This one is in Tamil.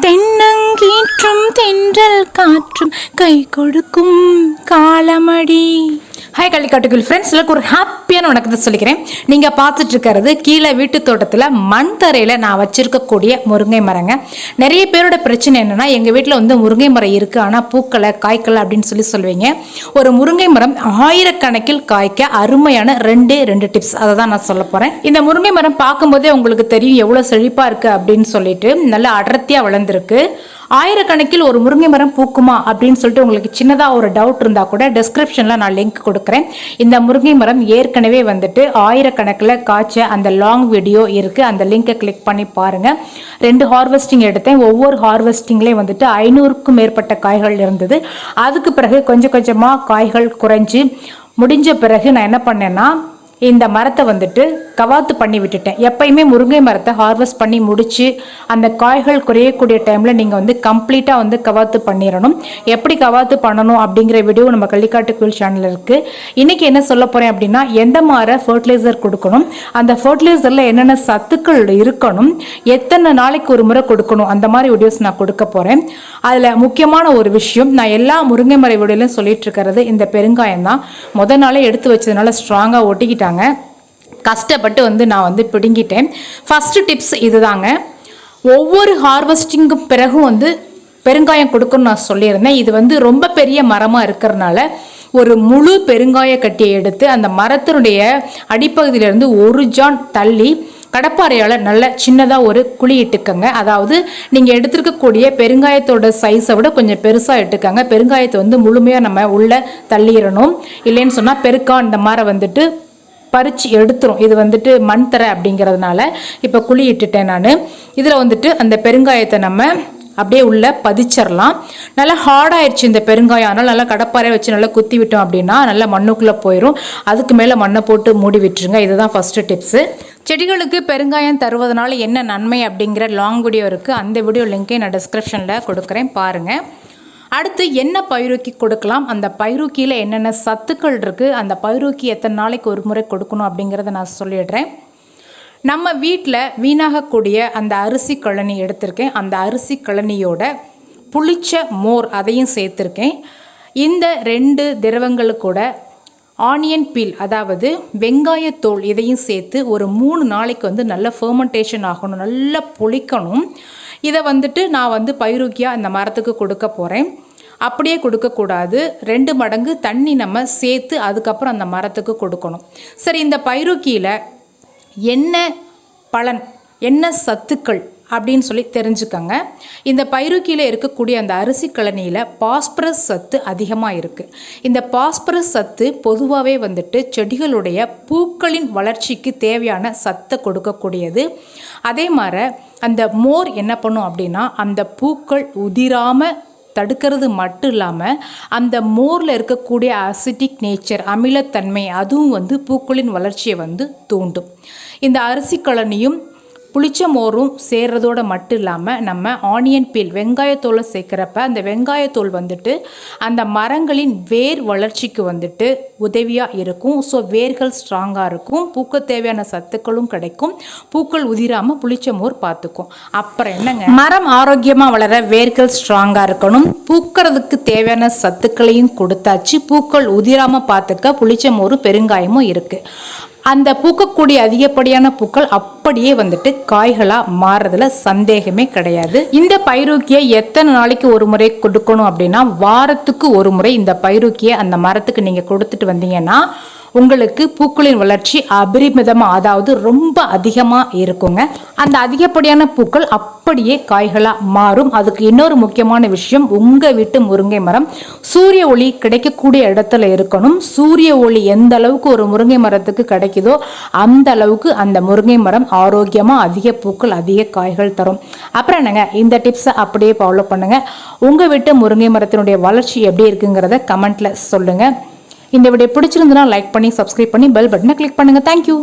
ten தென்னங்கீற்றும் தென்றல் காற்றும் கை கொடுக்கும் காலமடி. ஹாய் கள்ளிக்காட்டுக்குள் ஃப்ரெண்ட்ஸ் எனக்கு ஒரு ஹாப்பியான வணக்கத்தை சொல்லிக்கிறேன். நீங்கள் பார்த்துட்டு இருக்கிறது கீழே வீட்டு தோட்டத்தில் மண் தரையில் நான் வச்சுருக்கக்கூடிய முருங்கை மரங்க. நிறைய பேரோட பிரச்சனை என்னென்னா எங்கள் வீட்டில் வந்து முருங்கை மரம் இருக்குது ஆனால் பூக்களை காய்க்கலை அப்படின்னு சொல்லி சொல்லுவீங்க. ஒரு முருங்கை மரம் ஆயிரக்கணக்கில் காய்க்க அருமையான ரெண்டே ரெண்டு டிப்ஸ் அதை தான் நான் சொல்ல போகிறேன் இந்த முருங்கை மரம் பார்க்கும்போதே உங்களுக்கு தெரியும் எவ்வளோ செழிப்பாக இருக்குது அப்படின்னு சொல்லிட்டு. நல்லா அடர்த்தியாக வளர்ந்துருக்கு. ஆயிரக்கணக்கில் ஒரு முருங்கை மரம் பூக்குமா அப்படின்னு சொல்லிட்டு உங்களுக்கு சின்னதாக ஒரு டவுட் இருந்தால் கூட டிஸ்கிரிப்ஷனில் நான் லிங்க் கொடுக்குறேன். இந்த முருங்கை மரம் ஏற்கனவே வந்துட்டு ஆயிரக்கணக்கில் காய்ச்ச அந்த லாங் வீடியோ இருக்குது அந்த லிங்கை கிளிக் பண்ணி பாருங்கள் ரெண்டு ஹார்வெஸ்டிங் எடுத்தேன். ஒவ்வொரு ஹார்வெஸ்டிங்லேயும் வந்துட்டு ஐநூறுக்கும் மேற்பட்ட காய்கள் இருந்தது. அதுக்கு பிறகு கொஞ்சம் கொஞ்சமாக காய்கள் குறைஞ்சி முடிஞ்ச பிறகு நான் என்ன பண்ணேன்னா இந்த மரத்தை வந்துட்டு கவாத்து பண்ணி விட்டுட்டேன். எப்பயுமே முருங்கை மரத்தை ஹார்வெஸ்ட் பண்ணி முடித்து அந்த காய்கள் குறையக்கூடிய டைமில் நீங்கள் வந்து கம்ப்ளீட்டாக வந்து கவாத்து பண்ணிடணும் எப்படி கவாத்து பண்ணணும் அப்படிங்கிற வீடியோ நம்ம கள்ளிக்காட்டு குயில் சேனல் இருக்குது இன்றைக்கி என்ன சொல்ல போகிறேன் அப்படின்னா எந்த மாதிரி ஃபர்டிலைசர் கொடுக்கணும் அந்த ஃபர்டிலைசரில் என்னென்ன சத்துக்கள் இருக்கணும் எத்தனை நாளைக்கு ஒரு முறை கொடுக்கணும் அந்த மாதிரி வீடியோஸ் நான் கொடுக்க போகிறேன் அதில் முக்கியமான ஒரு விஷயம் நான் எல்லா முருங்கை மர வீடியோலையும் சொல்லிட்டு இருக்கிறது இந்த பெருங்காயம் தான். முத நாளே எடுத்து வச்சதுனால ஸ்ட்ராங்காக ஒட்டிக்கிட்டாங்க. கஷ்டப்பட்டு வந்து நான் வந்து பிடுங்கிட்டேன். ஃபஸ்ட்டு டிப்ஸ் இதுதாங்க. ஒவ்வொரு ஹார்வெஸ்டிங்கும் பிறகும் வந்து பெருங்காயம் கொடுக்கணும்னு நான் சொல்லியிருந்தேன். இது வந்து ரொம்ப பெரிய மரமாக இருக்கிறனால ஒரு முழு பெருங்காய கட்டியை எடுத்து அந்த மரத்தினுடைய அடிப்பகுதியிலேருந்து ஒரு ஜான் தள்ளி கடப்பாறையால் நல்ல சின்னதாக ஒரு குழி இட்டுக்கங்க. அதாவது நீங்கள் எடுத்துருக்கக்கூடிய பெருங்காயத்தோட சைஸை விட கொஞ்சம் பெருசாக எடுத்துக்கங்க பெருங்காயத்தை வந்து முழுமையாக நம்ம உள்ளே தள்ளிடணும். இல்லைன்னு சொன்னால் பெருக்கா இந்த மாதிரி வந்துட்டு பறித்து எடுத்துரும். இது வந்துட்டு மண் தரை அப்படிங்கிறதுனால இப்போ குழி இட்டுட்டேன் நான். இதில் வந்துட்டு அந்த பெருங்காயத்தை நம்ம அப்படியே உள்ள பதிச்சிடலாம் நல்லா ஹார்டாயிடுச்சு இந்த பெருங்காயம். அதனால் நல்லா கடப்பாறை வச்சு நல்லா குத்தி விட்டோம் அப்படின்னா நல்லா மண்ணுக்குள்ளே போயிடும் அதுக்கு மேலே மண்ணை போட்டு மூடி விட்டுருங்க. இதுதான் ஃபஸ்ட்டு டிப்ஸு செடிகளுக்கு பெருங்காயம் தருவதனால என்ன நன்மை அப்படிங்கிற லாங் வீடியோ இருக்குது அந்த வீடியோ லிங்கை நான் டிஸ்கிரிப்ஷனில் கொடுக்குறேன். பாருங்கள் அடுத்து என்ன பயிரூக்கி கொடுக்கலாம்? அந்த பயிரூக்கியில் என்னென்ன சத்துக்கள் இருக்குது அந்த பயிரூக்கி எத்தனை நாளைக்கு ஒரு முறை கொடுக்கணும் அப்படிங்கிறத நான் சொல்லிடுறேன். நம்ம வீட்டில் வீணாகக்கூடிய அந்த அரிசி கழனி எடுத்திருக்கேன். அந்த அரிசி கழனியோட புளிச்ச மோர் அதையும் சேர்த்துருக்கேன். இந்த ரெண்டு திரவங்களுக்கூட ஆனியன் பீல் அதாவது வெங்காயத்தோல் இதையும் சேர்த்து ஒரு மூணு நாளைக்கு வந்து நல்ல ஃபெர்மெண்டேஷன் ஆகணும். நல்லா புளிக்கணும். இதை வந்துட்டு நான் வந்து பைரூக்கியாக இந்த மரத்துக்கு கொடுக்க போகிறேன் அப்படியே கொடுக்கக்கூடாது ரெண்டு மடங்கு தண்ணி நம்ம சேர்த்து அதுக்கப்புறம் அந்த மரத்துக்கு கொடுக்கணும். சரி இந்த பைரூக்கியில் என்ன பலன்? என்ன சத்துக்கள்? அப்படின்னு சொல்லி தெரிஞ்சுக்கங்க. இந்த பைருக்கியில் இருக்கக்கூடிய அந்த அரிசி கழனியில் பாஸ்பரஸ் சத்து அதிகமாக இருக்குது இந்த பாஸ்பரஸ் சத்து பொதுவாகவே வந்துட்டு செடிகளுடைய பூக்களின் வளர்ச்சிக்கு தேவையான சத்தை கொடுக்கக்கூடியது. அதே மாதிரி அந்த மோர் என்ன பண்ணும் அப்படின்னா அந்த பூக்கள் உதிராமல் தடுக்கிறது மட்டும் இல்லாமல் அந்த மோரில் இருக்கக்கூடிய அசிட்டிக் நேச்சர் அமிலத்தன்மை அதுவும் வந்து பூக்களின் வளர்ச்சியை வந்து தூண்டும். இந்த அரிசி கழனியும் புளிச்ச மோரும் சேர்றதோட மட்டும் இல்லாமல் நம்ம ஆனியன் பீல் வெங்காயத்தோலை சேர்க்குறப்ப அந்த வெங்காயத்தோல் வந்துட்டு அந்த மரங்களின் வேர் வளர்ச்சிக்கு வந்துட்டு உதவியாக இருக்கும். ஸோ வேர்கள் ஸ்ட்ராங்காக இருக்கும். பூக்க தேவையான சத்துக்களும் கிடைக்கும். பூக்கள் உதிராமல் புளிச்ச மோர் பார்த்துக்கும். அப்புறம் என்னங்க? மரம் ஆரோக்கியமாக வளர வேர்கள் ஸ்ட்ராங்காக இருக்கணும். பூக்கிறதுக்கு தேவையான சத்துக்களையும் கொடுத்தாச்சு. பூக்கள் உதிராமல் பார்த்துக்க புளிச்ச மோரும் பெருங்காயமும் இருக்குது அந்த பூக்கக்கூடிய அதிகப்படியான பூக்கள் அப்படியே வந்துட்டு காய்களாக மாறுறதுல சந்தேகமே கிடையாது. இந்த பைரூக்கியை எத்தனை நாளைக்கு ஒரு முறை கொடுக்கணும் அப்படின்னா வாரத்துக்கு ஒரு முறை இந்த பைரூக்கியை அந்த மரத்துக்கு நீங்கள் கொடுத்துட்டு வந்தீங்கன்னா உங்களுக்கு பூக்களின் வளர்ச்சி அபரிமிதமாக அதாவது ரொம்ப அதிகமாக இருக்குங்க. அந்த அதிகப்படியான பூக்கள் அப்படியே காய்களாக மாறும். அதுக்கு இன்னொரு முக்கியமான விஷயம் உங்கள் வீட்டு முருங்கை மரம். சூரிய ஒளி கிடைக்கக்கூடிய இடத்துல இருக்கணும். சூரிய ஒளி எந்த அளவுக்கு ஒரு முருங்கை மரத்துக்கு கிடைக்குதோ அந்த அளவுக்கு அந்த முருங்கை மரம் ஆரோக்கியமாக அதிக பூக்கள் அதிக காய்கள் தரும். அப்புறம் என்னங்க? இந்த டிப்ஸை அப்படியே ஃபாலோ பண்ணுங்கள் உங்கள் வீட்டு முருங்கை மரத்தினுடைய வளர்ச்சி எப்படி இருக்குங்கிறத கமெண்ட்டில் சொல்லுங்கள் இந்த வீடியோ பிடிச்சிருந்துன்னா லைக் பண்ணி சப்ஸ்கிரைப் பண்ணி பெல் பட்டனை கிளிக் பண்ணுங்கள் தேங்க்யூ